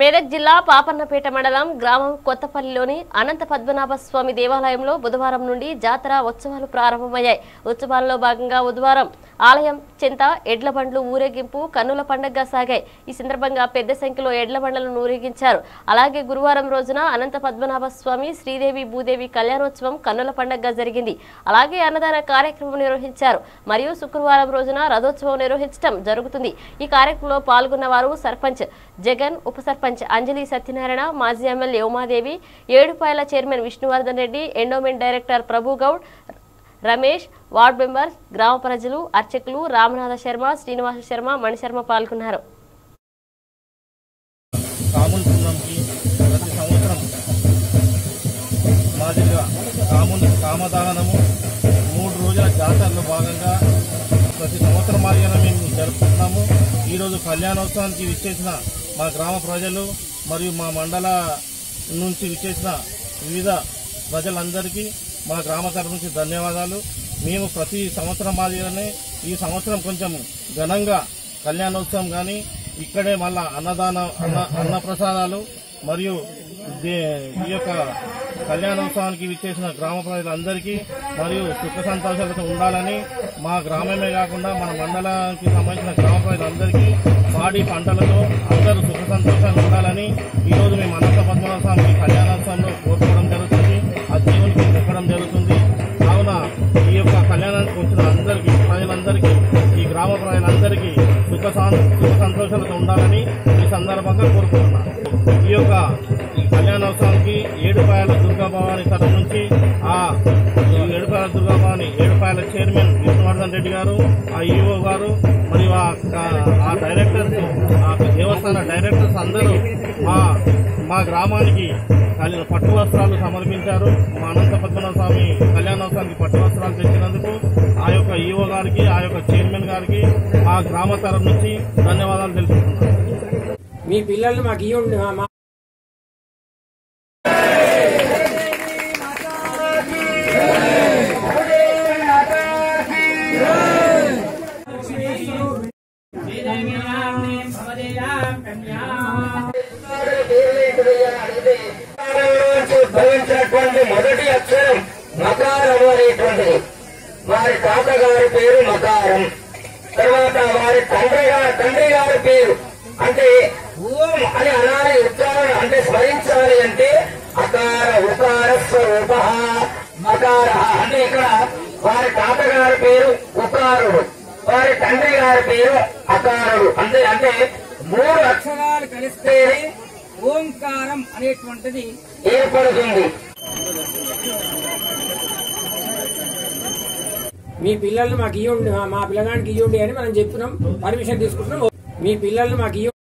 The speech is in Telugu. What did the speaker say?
మేదక్ జిల్లా పాపన్నపేట మండలం గ్రామం కొత్తపల్లిలోని అనంత పద్మనాభ స్వామి దేవాలయంలో బుధవారం నుండి జాతర ఉత్సవాలు ప్రారంభమయ్యాయి. ఉత్సవాల్లో భాగంగా బుధవారం ఆలయం చెంత ఎడ్ల బండ్లు ఊరేగింపు కన్నుల పండుగగా సాగాయి. ఈ సందర్భంగా పెద్ద సంఖ్యలో ఎడ్ల బండ్లను ఊరేగించారు. అలాగే గురువారం రోజున అనంత పద్మనాభ స్వామి శ్రీదేవి భూదేవి కళ్యాణోత్సవం కన్నుల పండుగగా జరిగింది. అలాగే అన్నదాన కార్యక్రమం నిర్వహించారు. మరియు శుక్రవారం రోజున రథోత్సవం నిర్వహించడం జరుగుతుంది. ఈ కార్యక్రమంలో పాల్గొన్న వారు సర్పంచ్ జగన్ ఉప సర్పంచ్ అంజలి సత్యనారాయణ మాజీ MLA Umadevi Edupayala chairman Vishnuvardhan Reddy endowment director Prabhu Goud Ramesh ward members గ్రామ ప్రజలు అర్చకులు రామనాథ శర్మ శ్రీనివాస శర్మ మణిశర్మ పాల్గొన్నారు. ప్రతి సంవత్సరం మాదిరిగా కామదానము మూడు రోజుల జాతరలో భాగంగా ప్రతి సంవత్సరం మాదిరిగా మేము జరుపుకుంటున్నాము. ఈరోజు కళ్యాణోత్సవానికి విచ్చేసిన మా గ్రామ ప్రజలు మరియు మా మండల నుంచి విచ్చేసిన వివిధ ప్రజలందరికీ మా గ్రామ తరఫు నుంచి ధన్యవాదాలు. మేము ప్రతి సంవత్సరం మాదిరిగానే ఈ సంవత్సరం కొంచెం ఘనంగా కళ్యాణోత్సవం కానీ ఇక్కడే మళ్ళా అన్నదాన అన్న అన్నప్రసాదాలు మరియు దే- ఈ యొక్క కళ్యాణోత్సవానికి విచ్చేసిన గ్రామ ప్రజలందరికీ మరియు సుఖ సంతోషాలతో ఉండాలని మా గ్రామమే కాకుండా మన మండలానికి సంబంధించిన గ్రామ ప్రజలందరికీ పాడి పంటలతో అందరూ సుఖ సంతోషాలు ఉండాలని ఈరోజు మేము అనంత పద్మనాభ స్వామి కళ్యాణోత్సవంలో కోరుతున్నాం ఈ అందరికీ ప్రజలందరికీ సుఖ సుఖ సంతోషాలతో ఉండాలని ఈ సందర్భంగా కోరుకుంటున్నాను ఈ యొక్క కళ్యాణోత్సవానికి ఏడుపాయల దుర్గాభవాని తరఫు నుంచి ఆ ఏడుపాయల దుర్గాభవాని ఏడుపాయల చైర్మన్ విష్ణువర్ధన్ రెడ్డి గారు ఆ ఈఓ గారు మరియు ఆ ఆ డైరెక్టర్స్ ఆ దేవస్థాన డైరెక్టర్స్ అందరూ మా మా గ్రామానికి పట్టు వస్త్రాలు సమర్పించారు. మా అనంత పద్మనాభ స్వామి కళ్యాణోత్సవానికి పట్టు వస్త్రాలు తెచ్చినందుకు ఆ యొక్క ఈఓ గారికి ఆ యొక్క చైర్మన్ గారికి ఆ గ్రామ తరఫు నుంచి ధన్యవాదాలు తెలుపుతున్నాను మీ పిల్లల్ని మాకు ఇవ్వండి మా- మా నుంచి ఉద్భవించినటువంటి మొదటి అక్షరం మకారము అనేటువంటిది. వారి తాతగారి పేరు మకారం తర్వాత వారి తండ్రి గారి తండ్రి గారి పేరు. అంటే ఓం అని అనాలి ఉచ్చారణ అంటే స్మరించాలి అంటే అకార ఉకార స్వరూప మకార. అంటే ఇక్కడ వారి తాతగారి పేరు ఉకారుడు. వారి తండ్రి గారి పేరు అకారుడు. అంటే అంటే మూడు అక్షరాలు కలిస్తేనే ఓంకారం అనేటువంటిది ఏర్పడుతుంది. మీ పిల్లల్ని మాకు ఇవ్వండి మా- పిల్లగానికి ఇవ్వండి అని మనం చెప్తున్నాం. పర్మిషన్ తీసుకుంటున్నాం. మీ పిల్లల్ని మాకు ఇవ్వండి